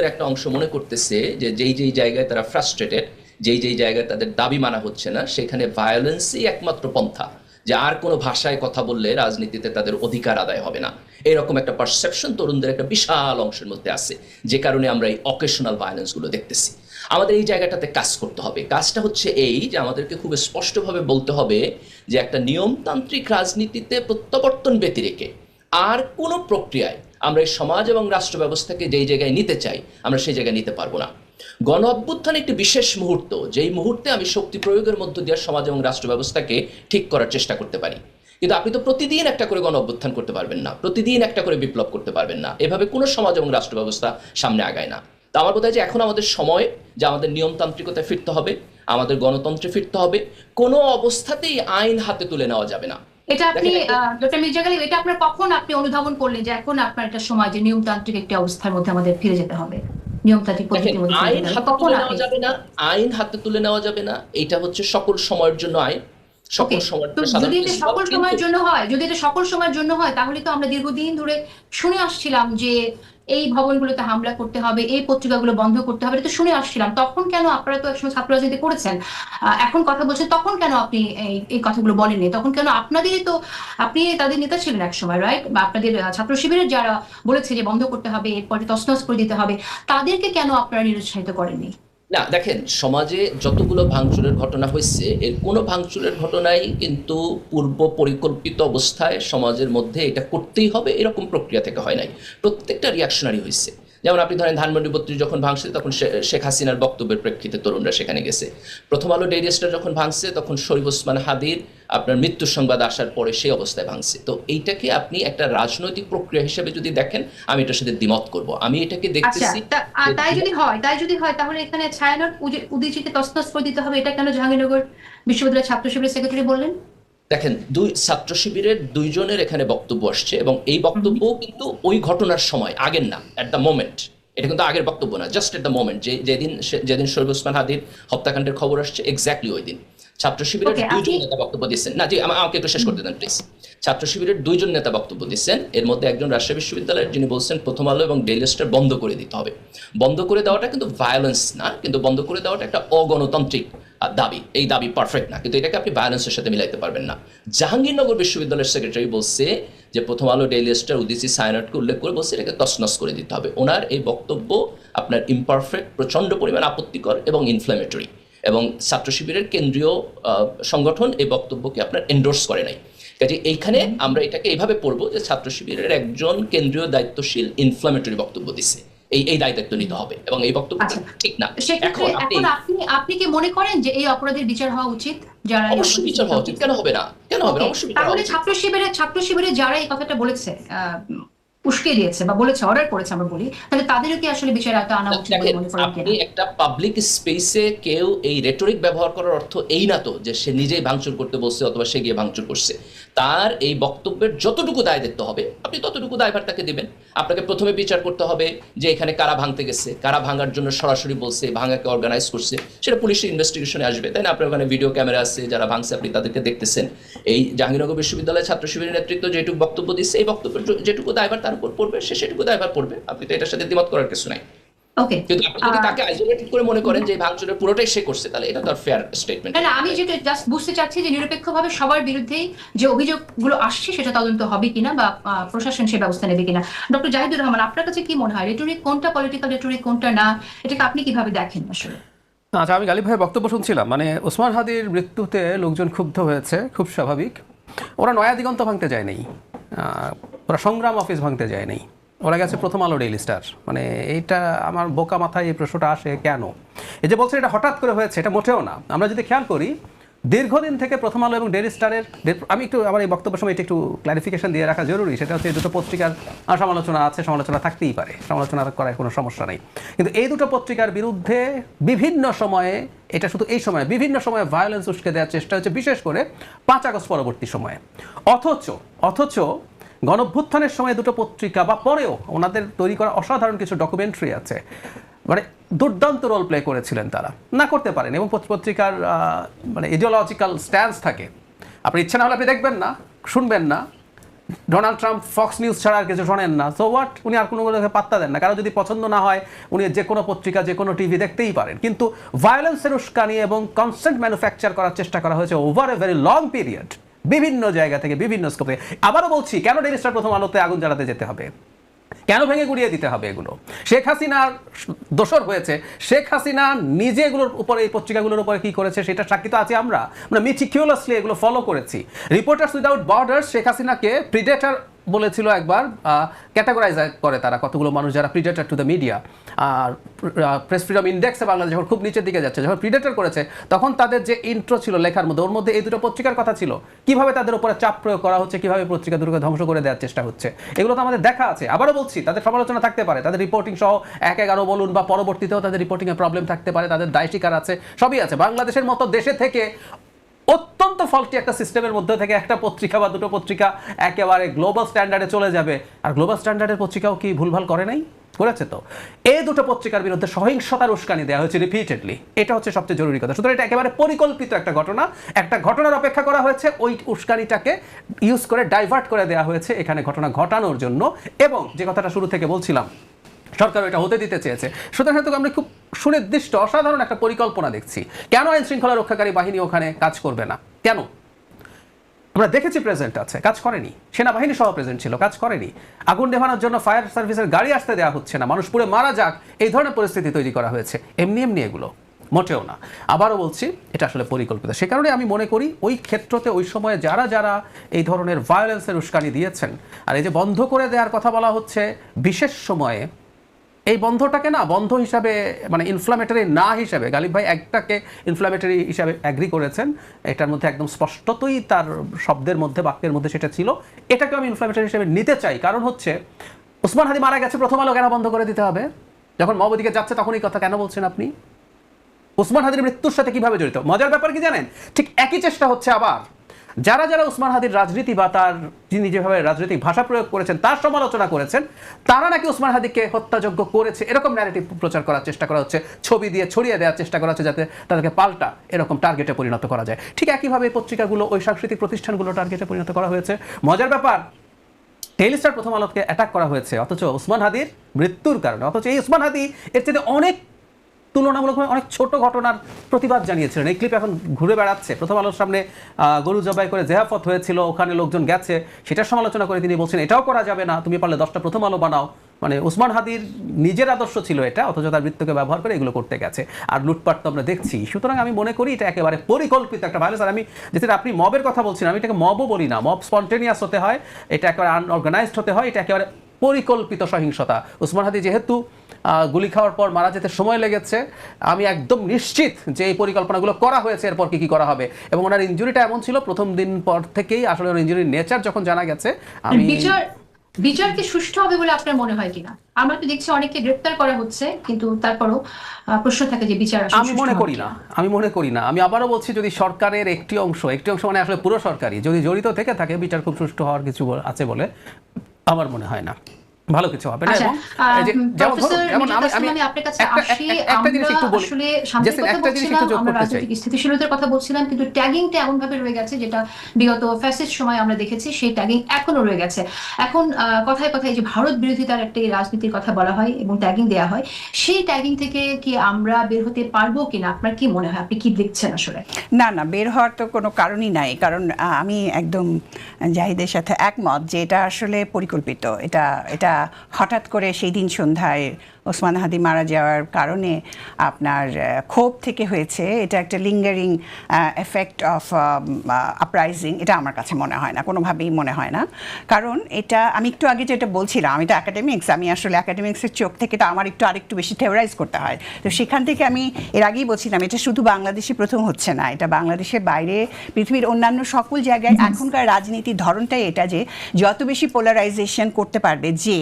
একটা অংশ মনে করতেছে যে যেই যেই জায়গায় তারা ফ্রাস্ট্রেটেড যেই যেই জায়গায় তাদের দাবি মানা হচ্ছে না, সেখানে ভায়োলেন্সই একমাত্র পন্থা। যে আর কোনো ভাষায় কথা বললে রাজনীতিতে তাদের অধিকার আদায় হবে না। এরকম একটা পারসেপশন তরুণদের একটা বিশাল অংশের মধ্যে আছে, যে কারণে আমরা এই অকেশনাল ভায়োলেন্সগুলো দেখতেছি। আমাদের এই জায়গাটাতে কাজ করতে হবে। কাজটা হচ্ছে এই যে আমাদেরকে খুব স্পষ্টভাবে বলতে হবে যে একটা নিয়মতান্ত্রিক রাজনীতিতে প্রত্যাবর্তন ব্যতিরেকে। আর কোনো প্রক্রিয়ায় আমরা এই সমাজ এবং রাষ্ট্র ব্যবস্থাকে যেই জায়গায় নিতে চাই, আমরা সেই জায়গায় নিতে পারব না। গণ অভ্যুত্থান একটি বিশেষ মুহূর্ত, যেই মুহূর্তে আমি শক্তি প্রয়োগের মধ্য দিয়ে সমাজ এবং রাষ্ট্র ব্যবস্থাকে ঠিক করার চেষ্টা করতে পারি। কিন্তু আপনি তো প্রতিদিন একটা করে গণ অভ্যুত্থান করতে পারবেন না, প্রতিদিন একটা করে বিপ্লব করতে পারবেন না। এভাবে কোনো সমাজ এবং রাষ্ট্র ব্যবস্থা সামনে আগায় না। তা আমার বোধ হয় যে এখন আমাদের সময়, যে আমাদের নিয়মতান্ত্রিকতায় ফিরতে হবে, আমাদের গণতন্ত্রে ফিরতে হবে, কোনো অবস্থাতেই আইন হাতে তুলে নেওয়া যাবে না। এটা আপনি ডক্টর মির্জা গালিব এটা আপনার কখন আপনি অনুধাবন করলেন যে এখন আপনার একটা সময় যে নিয়মতান্ত্রিক একটি অবস্থার মধ্যে আমাদের ফিরে যেতে হবে? নিয়মতান্ত্রিক পদ্ধতির মধ্যে আইন হাতে তুলে নেওয়া যাবে না আইন হাতে তুলে নেওয়া যাবে না এটা হচ্ছে সকল সময়ের জন্য আইন সকল সময়ের যদি এটা সকল সময়ের জন্য হয় যদি এটা সকল সময়ের জন্য হয় তাহলে তো আমরা দীর্ঘদিন ধরে শুনে আসছিলাম যে এই ভবনগুলোতে হামলা করতে হবে, এই পত্রিকাগুলো বন্ধ করতে হবে, এটা তো শুনে আসছিলাম। তখন কেন আপনারা তো একসময় ছাত্র রাজনীতি করেছেন এখন কথা বলছেন তখন কেন আপনি এই কথাগুলো বলেননি? তখন কেন আপনাদেরই তো, আপনি তাদের নেতা ছিলেন একসময় রাইট বা আপনাদের ছাত্র শিবিরের যারা বলেছে যে বন্ধ করতে হবে, এরপরে তসনস করে দিতে হবে, তাদেরকে কেন আপনারা নিরুৎসাহিত করেননি? না, দেখেন, সমাজে যতগুলো ভাঙচুরের ঘটনা হয়েছে এর কোনো ভাঙচুরের ঘটনাই কিন্তু পূর্ব পরিকল্পিত অবস্থায় সমাজের মধ্যে এটা করতেই হবে, এরকম প্রক্রিয়া থেকে হয় নাই। প্রত্যেকটা রিয়াকশনারি হয়েছে যেমন আপনি ধরেন ধানমন্ডি বত্রিশ যখন ভাঙছে তখন শেখ হাসিনার বক্তব্যের প্রেক্ষিতে তরুণরা সেখানে গেছে। প্রথম আলো ডেইলি স্টার যখন ভাঙছে তখন শরীফ ওসমান হাদির আপনার মৃত্যুর সংবাদ আসার পরে সেই অবস্থায় ভাঙছে। তো এইটাকে আপনি একটা রাজনৈতিক প্রক্রিয়া হিসেবে যদি দেখেন আমি এটার সাথে দ্বিমত করব। আমি এটাকে আচ্ছা দেখতেছি তা- আ, যে- তাই যদি হয় তাই যদি হয় তাহলে এখানে ছায়ানট উদিচিকে তসনস করে দিতে হবে এটা কেন জাহাঙ্গীরনগর বিশ্ববিদ্যালয়ের ছাত্র শিবিরের সেক্রেটারি বললেন? দেখেন দুই ছাত্র শিবিরের দুইজনের এখানে বক্তব্য আসছে এবং এই বক্তব্য কিন্তু ওই ঘটনার সময় আগের না অ্যাট দ্য মোমেন্ট এটা কিন্তু আগের বক্তব্য না জাস্ট এট দ্য মোমেন্ট যে যেদিন যেদিন শরীফ ওসমান হাদির হত্যাকাণ্ডের খবর আসছে এক্স্যাক্টলি ওই দিন। ছাত্র শিবিরের দুইজন নেতা বক্তব্য দিচ্ছেন। না জি আমা- আমাকে একটু শেষ করতে দেন প্লিজ ছাত্র শিবিরের দুইজন নেতা বক্তব্য দিচ্ছেন। এর মধ্যে একজন রাজশাহী বিশ্ববিদ্যালয়ের যিনি বলছেন প্রথম আলো এবং ডেইলি স্টার বন্ধ করে দিতে হবে। বন্ধ করে দেওয়াটা কিন্তু ভায়োলেন্স না কিন্তু বন্ধ করে দেওয়াটা একটা অগণতান্ত্রিক দাবি। এই দাবি পারফেক্ট না। কিন্তু এটাকে আপনি ভায়োলেন্সের সাথে মিলাইতে পারবেন না। জাহাঙ্গীরনগর বিশ্ববিদ্যালয়ের সেক্রেটারি বলছে যে প্রথম আলো ডেইলি স্টার উদিসি সায়নাটকে উল্লেখ করে বলছে এটাকে তছনছ করে দিতে হবে। ওনার এই বক্তব্য আপনার ইমপারফেক্ট প্রচণ্ড পরিমাণ আপত্তিকর এবং ইনফ্ল্যামেটরি এবং ছাত্র শিবিরের কেন্দ্রীয় সংগঠন এই বক্তব্যকে আপনার এন্ডোর্স করে নাই। কাজে এইখানে আমরা এটাকে এইভাবে পড়ব যে ছাত্র শিবিরের একজন কেন্দ্রীয় দায়িত্বশীল ইনফ্ল্যামেটরি বক্তব্য দিছে। এই এই দায়িত্ব নিতে হবে এবং এই বক্তব্যটা আচ্ছা। ঠিক না। সেক্ষেত্রে এখন আপনি আপনি কি মনে করেন যে এই অপরাধের বিচার হওয়া উচিত? যারা অবশ্যই বিচার হওয়া উচিত। কেন হবে না? কেন হবে না? অবশ্যই তাহলে ছাত্র শিবিরে ছাত্র শিবিরে যারা এই কথাটা বলেছে উস্কে দিয়েছে বা বলেছে অর্ডার করেছে আমরা বলি তাহলে তাদেরও কি আসলে বিচার আওতা আনা উচিত বলে মনে করেন আপনি একটা পাবলিক স্পেসে কেউ এই রেটরিক ব্যবহার করার অর্থ এই না তো যে সে নিজেই ভাঙচুর করতে বসছে অথবা সে গিয়ে ভাঙচুর করছে। তার এই বক্তব্যের যতটুকু দায় দেখতে হবে আপনি ততটুকু দায়ভার তাকে দেবেন। আপনাকে প্রথমে বিচার করতে হবে যে এখানে কারা ভাঙতে গেছে, কারা ভাঙার জন্য সরাসরি বলছে, ভাঙাকে অর্গানাইজ করছে। সেটা পুলিশের ইনভেস্টিগেশনে আসবে, তাই না? আপনার ওখানে ভিডিও ক্যামেরা আছে, যারা ভাঙছে আপনি তাদেরকে দেখতেছেন। এই জাহাঙ্গীরনগর বিশ্ববিদ্যালয়ের ছাত্র শিবিরের নেতৃত্ব যেটুকু বক্তব্য দিচ্ছে, এই বক্তব্য যেটুকু দায়ভার তার উপর পড়বে, সে সেটুকু দায়ভার পড়বে। আপনি তো এটার সাথে দ্বিমত করার কিছু নাই। ওকে কিন্তু আপনি যদি আহ, তাকে আইসোলেটেড করে মনে করেন যে ভাঙচুরের পুরোটাই সে করছে তাহলে এটা তো ফেয়ার স্টেটমেন্ট না না আমি যেটা জাস্ট বুঝতে চাচ্ছি যে নিরপেক্ষভাবে সবার বিরুদ্ধেই যে অভিযোগগুলো আসছে সেটা তদন্ত হবে কিনা বা আহ, প্রশাসন সে ব্যবস্থা নেবে কিনা। ডক্টর জাহিদুর রহমান আপনার কাছে কি মনে হয়? রেটরিক কোনটা পলিটিক্যাল রেটরিক কোনটা না? এটাকে আপনি কীভাবে দেখেন আসলে? আচ্ছা আমি গালিব ভাইয়ের বক্তব্য শুনছিলাম। মানে ওসমান হাদির মৃত্যুতে লোকজন ক্ষুব্ধ হয়েছে খুব স্বাভাবিক। ওরা নয়া দিগন্ত ভাঙতে যায় নাই। আহ, ওরা সংগ্রাম অফিস ভাঙতে যায় নাই। ওরা গেছে প্রথম আলো ডেইলি স্টার। মানে এইটা আমার বোকা মাথায় এই প্রশ্নটা আসে কেন? এই যে বলছে এটা হঠাৎ করে হয়েছে, এটা মোটেও না। আমরা যদি খেয়াল করি, দীর্ঘদিন থেকে প্রথম আলো এবং ডেইলি স্টারের আমি একটু আমার এই বক্তব্যের সময় এটা একটু ক্লারিফিকেশন দিয়ে রাখা জরুরি। সেটা হচ্ছে এই দুটো পত্রিকার সমালোচনা আছে, সমালোচনা থাকতেই পারে। সমালোচনা করার কোনো সমস্যা নেই। কিন্তু এই দুটো পত্রিকার বিরুদ্ধে বিভিন্ন সময়ে, এটা শুধু এই সময়ে, বিভিন্ন সময়ে ভায়োলেন্স উস্কে দেওয়ার চেষ্টা হচ্ছে, বিশেষ করে পাঁচ আগস্ট পরবর্তী সময়ে। অথচ অথচ গণভ্যুত্থানের সময় দুটো পত্রিকা বা পরেও ওনাদের তৈরি করা অসাধারণ কিছু ডকুমেন্টারি আছে। মানে দুর্দান্ত রোল প্লে করেছিলেন তারা। না করতে পারেন এবং পত্রিকার মানে ইডিওলজিক্যাল স্ট্যান্স থাকে। আপনি ইচ্ছে না হলে আপনি দেখবেন না, শুনবেন না। ডোনাল্ড ট্রাম্প ফক্স নিউজ ছাড়া আর কিছু শোনেন না। সো হোয়াট উনি আর কোনো পাত্তা দেন না। কারও যদি পছন্দ না হয়, উনি যে কোনো পত্রিকা, যে কোনো টিভি দেখতেই পারেন। কিন্তু ভায়োলেন্সের উস্কানি এবং কনস্ট্যান্ট ম্যানুফ্যাকচার করার চেষ্টা করা হয়েছে over a very long period বিভিন্ন জায়গা থেকে, বিভিন্ন স্কোপ থেকে আবারও বলছি, কেন ডেলি স্টার প্রথম আলোতে আগুন জ্বালাতে যেতে হবে? কেন ভেঙে গুড়িয়ে দিতে হবে এগুলো? শেখ হাসিনার দোষর হয়েছে। শেখ হাসিনা নিজে এগুলোর উপরে, এই পত্রিকাগুলোর উপরে কী করেছে সেটা সাক্ষী তো আছি আমরা। আমরা মিটিকিউলাসলি এগুলো ফলো করেছি। রিপোর্টার্স উইদাউট বর্ডার শেখ হাসিনাকে প্রিডেটার বলেছিল একবার ক্যাটাগরাইজ করে তারা কতগুলো মানুষ যারা প্রিডেটার টু দ্য মিডিয়া আর প্রেস ফ্রিডম ইন্ডেক্সে বাংলাদেশ যখন খুব নিচের দিকে যাচ্ছে, যখন প্রিডেটার করেছে, তখন তাদের যে ইন্ট্রো ছিল লেখার মধ্যে, ওর মধ্যে এই দুটো পত্রিকার কথা ছিল। কীভাবে তাদের উপরে চাপ প্রয়োগ করা হচ্ছে, কীভাবে পত্রিকা দুটোকে ধ্বংস করে দেওয়ার চেষ্টা হচ্ছে, এগুলো তো আমাদের দেখা আছে। আবারও বলছি, তাদের সমালোচনা থাকতে পারে, তাদের রিপোর্টিং সহ এক এগারো বলুন, বা পরবর্তীতেও তাদের রিপোর্টিংয়ে প্রবলেম থাকতে পারে, তাদের দায় স্বীকার আছে, সবই আছে। বাংলাদেশের মতো দেশে থেকে অত্যন্ত ফল্টি একটা সিস্টেমের মধ্যে থেকে একটা পত্রিকা বা দুটো পত্রিকা একেবারে গ্লোবাল স্ট্যান্ডার্ডে চলে যাবে। আর গ্লোবাল স্ট্যান্ডার্ডের পত্রিকাও কি ভুলভাল করে নাই? করেছে তো। এই দুটো পত্রিকার বিরুদ্ধে সহিংসতার উস্কানি দেওয়া হয়েছে রিপিটেডলি এটা হচ্ছে সবচেয়ে জরুরি কথা। সুতরাং এটা একেবারে পরিকল্পিত একটা ঘটনা। একটা ঘটনার অপেক্ষা করা হয়েছে। ওই উস্কানিটাকে ইউজ করে ডাইভার্ট করে দেওয়া হয়েছে এখানে ঘটনা ঘটানোর জন্য। এবং যে কথাটা শুরু থেকে বলছিলাম সরকার এটা হতে দিতে চেয়েছে। সুতরাং আমরা খুব সুনির্দিষ্ট অসাধারণ একটা পরিকল্পনা দেখছি। কেন আইন শৃঙ্খলা রক্ষাকারী বাহিনী ওখানে কাজ করবে না? কেন? আমরা দেখেছি প্রেজেন্ট আছে, কাজ করেনি। সেনাবাহিনী সহ প্রেজেন্ট ছিল, কাজ করেনি। আগুন নেভানোর জন্য ফায়ার সার্ভিসের গাড়ি আসতে দেওয়া হচ্ছে না, মানুষ পুরো মারা যাক, এই ধরনের পরিস্থিতি তৈরি করা হয়েছে। এমনি এমনি এগুলো, মোটেও না। আবারও বলছি, এটা আসলে পরিকল্পিত। সে কারণে আমি মনে করি, ওই ক্ষেত্রতে, ওই সময়ে যারা যারা এই ধরনের ভায়োলেন্সের উস্কানি দিয়েছেন, আর এই যে বন্ধ করে দেওয়ার কথা বলা হচ্ছে, বিশেষ সময়ে এই বন্ধটাকে না, বন্ধ হিসাবে মানে ইনফ্লামেটরি না হিসাবে, গালিব ভাই একটাকে ইনফ্লামেটরি হিসাবে অ্যাগ্রি করেছেন। এটার মধ্যে একদম স্পষ্টতই তার শব্দের মধ্যে, বাক্যের মধ্যে সেটা ছিল। এটাকে আমি ইনফ্লামেটরি হিসাবে নিতে চাই। কারণ হচ্ছে, উসমান হাদি মারা গেছে, প্রথম আলো কেন বন্ধ করে দিতে হবে? যখন মহবদিকে যাচ্ছে তখন এই কথা কেন বলছেন আপনি? উসমান হাদির মৃত্যুর সাথে কীভাবে জড়িত? মজার ব্যাপার কি জানেন? ঠিক একই চেষ্টা হচ্ছে আবার। যারা যারা উসমান হাদির রাজনীতি বা তার যিনি যেভাবে রাজনৈতিক ভাষা প্রয়োগ করেছেন, তার সমালোচনা করেছেন, তারা নাকি উসমান হাদিকে হত্যাযোগ্য করেছে? এরকম ন্যারেটিভ প্রচার করার চেষ্টা করা হচ্ছে, ছবি দিয়ে ছড়িয়ে দেওয়ার চেষ্টা করা হচ্ছে যাতে তাদেরকে পাল্টা এরকম টার্গেটে পরিণত করা যায়। ঠিক একইভাবে পত্রিকাগুলো, ওই সাংস্কৃতিক প্রতিষ্ঠানগুলো টার্গেটে পরিণত করা হয়েছে। মজার ব্যাপার টেলিস্টার প্রথম আলোকে অ্যাটাক করা হয়েছে, অথচ উসমান হাদির মৃত্যুর কারণে, অথচ এই উসমান হাদি এর চেয়ে অনেক তুলনামূলকভাবে অনেক ছোট ঘটনার প্রতিবাদ জানিয়েছিলেন। এই ক্লিপ এখন ঘুরে বেড়াচ্ছে। প্রথম আলোর সামনে গরু জবাই করে জেহাফত হয়েছিল, ওখানে লোকজন গেছে। সেটার সমালোচনা করে তিনি বলছেন, এটাও করা যাবে না। তুমি পারলে দশটা প্রথম আলো বানাও। মানে উসমান হাদির নিজের আদর্শ ছিল এটা, অথচ তার মৃত্যুকে ব্যবহার করে এগুলো করতে গেছে। আর লুটপাট তো আমরা দেখছি। সুতরাং আমি মনে করি এটা একেবারে পরিকল্পিত একটা ভাইরাস আর আমি যেটা আপনি মবের কথা বলছেন আমি এটাকে মবও বলি না। মব স্পন্টেনিয়াস হতে হয়, এটা একেবারে আনঅর্গানাইজড হতে হয়, এটা একেবারে পরিকল্পিত সহিংসতা। উসমান হাদি যেহেতু গুলি খাওয়ার পর মারা যেতে সময় লেগেছে আমি একদম নিশ্চিত যে এই পরিকল্পনাগুলো করা হয়েছে এরপর কি কি করা হবে। এবং ওনার ইঞ্জুরিটা এমন ছিল প্রথম দিন পর থেকেই আসলে ওনার ইঞ্জুরির নেচার যখন জানা গেছে আমি বিচার কি সুষ্ঠু হবে বলে আপনার মনে হয় কিনা? আমরা তো দেখছি অনেকে গ্রেপ্তার করা হচ্ছে কিন্তু তারপরও প্রশ্ন থাকে যে বিচার আমি মনে করি না আমি মনে করি না। আমি আবারও বলছি যদি সরকারের একটি অংশ একটি অংশ মানে আসলে পুরো সরকারি যদি জড়িত থেকে থাকে বিচার খুব সুষ্ঠু হওয়ার কিছু আছে বলে আমার মনে হয় না। ভালো কিছু হবে না আচ্ছা, যেমন ধরুন, আমি আপনার কাছে আসি, আমরা আসলে বলছিলাম, আমরা রাজনৈতিক স্থিতিশীলতার কথা বলছিলাম কিন্তু ট্যাগিংটা এমন ভাবে রয়ে গেছে যেটা বিগত ফ্যাসিস্ট সময় আমরা দেখেছি সেই ট্যাগিং এখনও রয়ে গেছে। এখন কথায় কথায় যে ভারত বিরোধিতার একটি রাজনীতির কথা বলা হয় এবং ট্যাগিং দেওয়া হয় সেই ট্যাগিং থেকে কি আমরা বের হতে পারব কিনা? আপনার কি মনে হয়? আপনি কি দেখছেন আসলে? না না বের হওয়ার তো কোনো কারণই নাই কারণ আহ, আমি একদম জাহিদের সাথে একমত যে এটা আসলে পরিকল্পিত এটা এটা হঠাৎ করে সেই দিন সন্ধ্যায় ওসমান হাদি মারা যাওয়ার কারণে আপনার ক্ষোভ থেকে হয়েছে। এটা একটা লিঙ্গারিং এফেক্ট অফ আপরাইজিং এটা আমার কাছে মনে হয় না কোনোভাবেই মনে হয় না। কারণ এটা আমি একটু আগে যেটা বলছিলাম আমি তো একাডেমিক্স আমি আসলে একাডেমিক্সের চোখ থেকে তো আমার একটু আরেকটু বেশি থেওরাইজ করতে হয়। তো সেখান থেকে আমি এর আগেই বলছিলাম এটা শুধু বাংলাদেশে প্রথম হচ্ছে না এটা বাংলাদেশের বাইরে পৃথিবীর অন্যান্য সকল জায়গায় এখনকার রাজনীতির ধরনটাই এটা যে যত বেশি পোলারাইজেশন করতে পারবে যে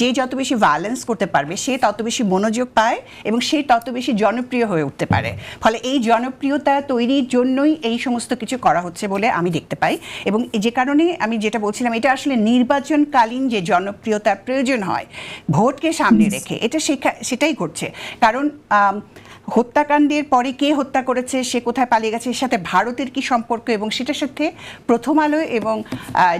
যে যত বেশি ভায়োলেন্স করতে পারবে সে তত বেশি মনোযোগ পায় এবং সে তত বেশি জনপ্রিয় হয়ে উঠতে পারে। ফলে এই জনপ্রিয়তা তৈরির জন্যই এই সমস্ত কিছু করা হচ্ছে বলে আমি দেখতে পাই। এবং যে কারণে আমি যেটা বলছিলাম এটা আসলে নির্বাচনকালীন যে জনপ্রিয়তার প্রয়োজন হয় ভোটকে সামনে রেখে এটা সেটাই ঘটছে। কারণ হত্যাকাণ্ডের পরে কে হত্যা করেছে, সে কোথায় পালিয়ে গেছে, এর সাথে ভারতের কি সম্পর্ক এবং সেটার সাথে প্রথম আলো এবং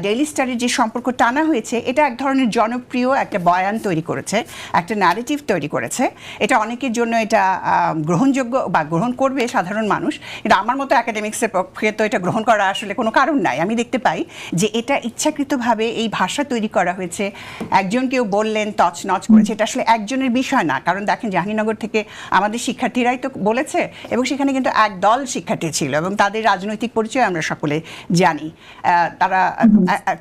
ডেইলি স্টারের যে সম্পর্ক টানা হয়েছে, এটা এক ধরনের জনপ্রিয় একটা বয়ান তৈরি করেছে, একটা ন্যারেটিভ তৈরি করেছে। এটা অনেকের জন্য এটা গ্রহণযোগ্য বা গ্রহণ করবে সাধারণ মানুষ। এটা আমার মতো একাডেমিক্সের পক্ষে তো এটা গ্রহণ করা আসলে কোনো কারণ নাই। আমি দেখতে পাই যে এটা ইচ্ছাকৃতভাবে এই ভাষা তৈরি করা হয়েছে। একজন কেউ বললেন তছ নচ করেছে। এটা আসলে একজনের বিষয় না। কারণ দেখেন, জাহাঙ্গীরনগর থেকে আমাদের শিক্ষার্থীরাই তো বলেছে এবং সেখানে কিন্তু এক দল শিক্ষার্থী ছিল এবং তাদের রাজনৈতিক পরিচয় আমরা সকলে জানি। তারা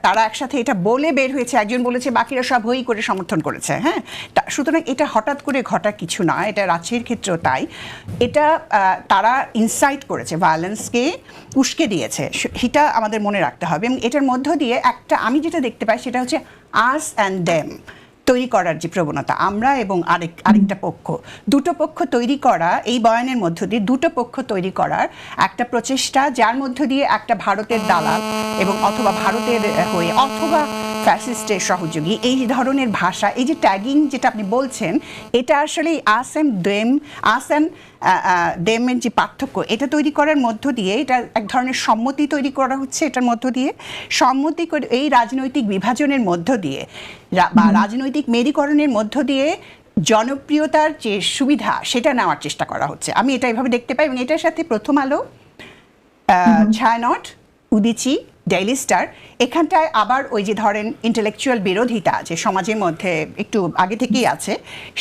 তারা একসাথে এটা বলে বের হয়েছে একজন বলেছে বাকিরা সব হই করে সমর্থন করেছে হ্যাঁ? সুতরাং এটা হঠাৎ করে ঘটা কিছু না এটা রাজশাহীর ক্ষেত্রেও তাই। এটা তারা ইনসাইট করেছে ভায়োলেন্সকে উস্কে দিয়েছে সেটা আমাদের মনে রাখতে হবে এবং এটার মধ্য দিয়ে একটা আমি যেটা দেখতে পাই সেটা হচ্ছে আস অ্যান্ড ডেম তৈরি করার যে প্রবণতা, আমরা এবং আরেক, আরেকটা পক্ষ, দুটো পক্ষ তৈরি করা, এই বয়ানের মধ্য দিয়ে দুটো পক্ষ তৈরি করার একটা প্রচেষ্টা, যার মধ্য দিয়ে একটা ভারতের দালাল এবং অথবা ভারতের হয়ে অথবা ফ্যাসিস্টের সহযোগী। এই ধরনের ভাষা এই যে ট্যাগিং যেটা আপনি বলছেন এটা আসলে us and them us and ডেমের যে পার্থক্য এটা তৈরি করার মধ্য দিয়ে এটা এক ধরনের সম্মতি তৈরি করা হচ্ছে এটার মধ্য দিয়ে। সম্মতি করে এই রাজনৈতিক বিভাজনের মধ্য দিয়ে বা রাজনৈতিক মেরীকরণের মধ্য দিয়ে জনপ্রিয়তার যে সুবিধা সেটা নেওয়ার চেষ্টা করা হচ্ছে। আমি এটা এভাবে দেখতে পাই এবং এটার সাথে প্রথম আলো ছায়ানট উদিচি ডেইলি স্টার এখানটায় আবার ওই যে ধরেন ইন্টেলেকচুয়াল বিরোধিতা যে সমাজের মধ্যে একটু আগে থেকেই আছে,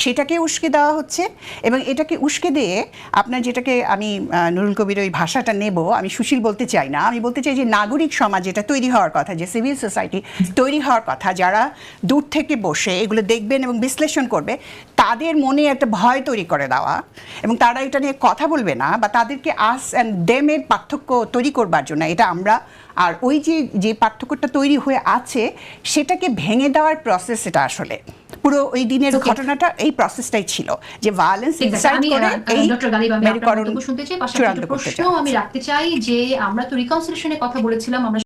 সেটাকে উস্কে দেওয়া হচ্ছে এবং এটাকে উস্কে দিয়ে আপনার যেটাকে আমি নুরুল কবির ওই ভাষাটা নেব, আমি সুশীল বলতে চাই না, আমি বলতে চাই যে নাগরিক সমাজ যেটা তৈরি হওয়ার কথা, যে সিভিল সোসাইটি তৈরি হওয়ার কথা, যারা দূর থেকে বসে এগুলো দেখবেন এবং বিশ্লেষণ করবে, তাদের মনে একটা ভয় তৈরি করে দেওয়া এবং তারা এটা নিয়ে কথা বলবে না বা তাদেরকে আস অ্যান্ড ডেমের পার্থক্য তৈরি করবার জন্য এটা আমরা আর ওই যে যে পার্থক্যটা তৈরি হয়ে আছে সেটাকে ভেঙে দেওয়ার প্রসেস এটা আসলে। পুরো ওই দিনের ঘটনাটা এই প্রসেসটাই ছিল যে ভায়োলেন্স আমি করে এই মেরুকরণ চূড়ান্ত করতে প্রশ্ন চাই। আমি রাখতে চাই যে আমরা তো রিকনসিলেশনের কথা বলেছিলাম আমরা